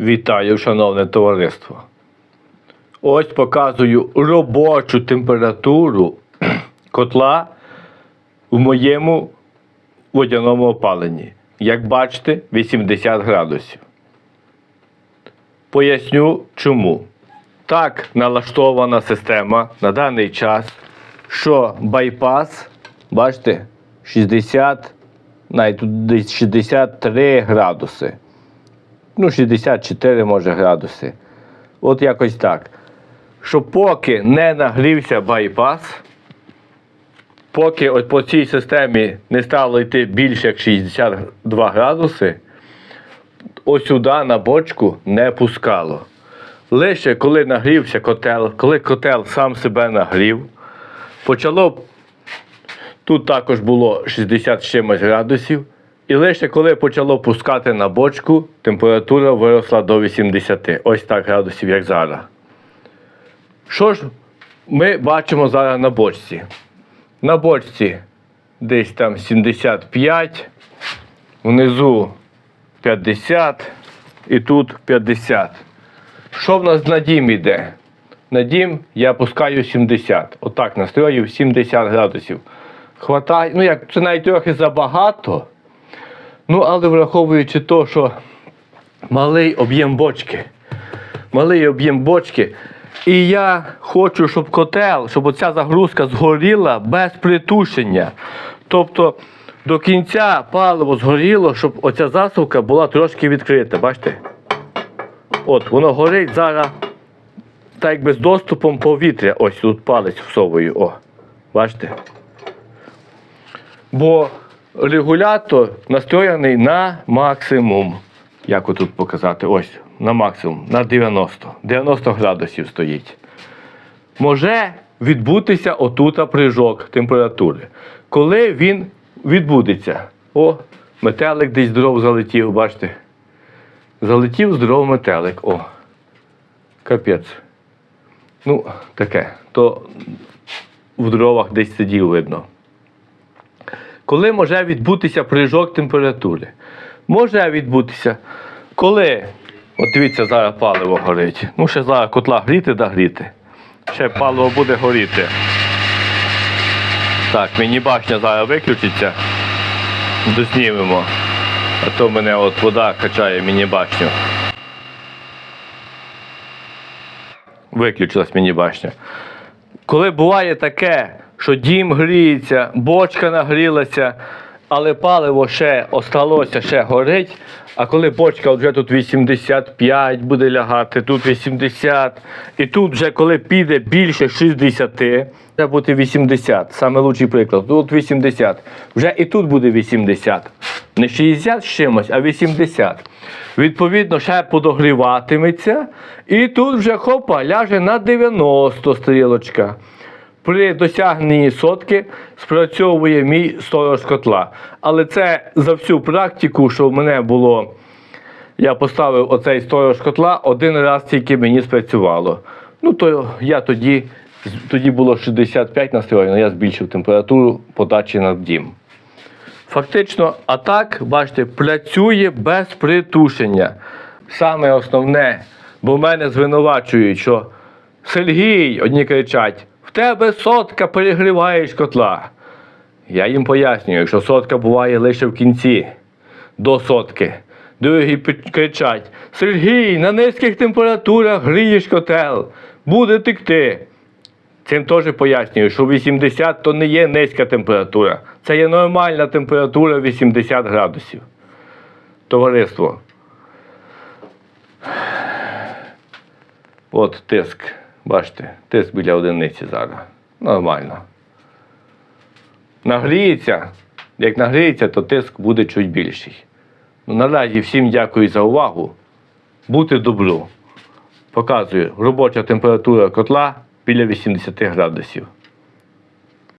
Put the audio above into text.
Вітаю, шановне товариство. Ось показую робочу температуру котла в моєму водяному опаленні. Як бачите, 80 градусів. Поясню чому. Так налаштована система на даний час, що байпас, бачите, 60, навіть 63 градуси. Ну, 64 може градуси. От якось так. Що поки не нагрівся байпас, поки от по цій системі не стало йти більше як 62 градуси, ось сюди на бочку не пускало. Лише коли нагрівся котел, коли котел сам себе нагрів, почало тут також було 60 чимось градусів. І лише коли почало пускати на бочку, температура виросла до 80. Ось так градусів, як зараз. Що ж ми бачимо зараз на бочці? На бочці десь там 75, внизу 50 і тут 50. Що в нас на дім іде? На дім я пускаю 70. Отак настроїв 70 градусів. Хватає, ну як це навіть трохи забагато. Ну, але враховуючи те, що малий об'єм бочки, малий об'єм бочки, і я хочу, щоб котел, щоб оця загрузка згоріла без притушення. Тобто до кінця паливо згоріло, щоб оця засувка була трошки відкрита. Бачите? От, воно горить зараз так якби з доступом повітря. Ось тут палець всовую. О, бачите? Бо регулятор настроєний на максимум. Як отут показати? Ось, на максимум, на 90. 90 градусів стоїть. Може відбутися отута прижок температури. Коли він відбудеться? О, метелик десь дров залетів, бачите? Залетів здоров метелик. О. Капець. Ну, таке. То в дровах десь сидів видно. Коли може відбутися прижок температури? Може відбутися, коли, от дивіться, зараз паливо горить. Ну, ще зараз котла гріти да гріти. Ще паливо буде горіти. Так, мені башня зараз виключиться. Доснімемо. А то мене от вода качає мені башню. Виключилась мені башня. Коли буває таке, що дім гріється, бочка нагрілася, але паливо ще осталося, ще горить. А коли бочка вже тут 85 буде лягати, тут 80, і тут вже коли піде більше 60, це буде 80. Саме лучший приклад. Тут 80. Вже і тут буде 80. Не 60 з чимось, а 80. Відповідно, ще подогріватиметься, і тут вже хопа, ляже на 90 стрілочка. При досягненні сотки спрацьовує мій сторож котла. Але це за всю практику, що в мене було, я поставив оцей сторож котла, один раз тільки мені спрацювало. Ну, то я тоді, тоді було 65 настроєно, я збільшив температуру подачі на дім. Фактично, а так, бачите, працює без притушення. Саме основне, бо мене звинувачують, що Сергій, одні кричать, в тебе сотка перегріваєш котла. Я їм пояснюю, що сотка буває лише в кінці, до сотки. Другі кричать: Сергій, на низьких температурах грієш котел, буде текти. Цим теж пояснюю, що 80 то не є низька температура. Це є нормальна температура 80 градусів. Товариство. От тиск. Бачите, тиск біля одиниці зараз. Нормально. Нагріється. Як нагріється, то тиск буде чуть більший. Ну, наразі всім дякую за увагу. Бути добру. Показую робоча температура котла біля 80 градусів.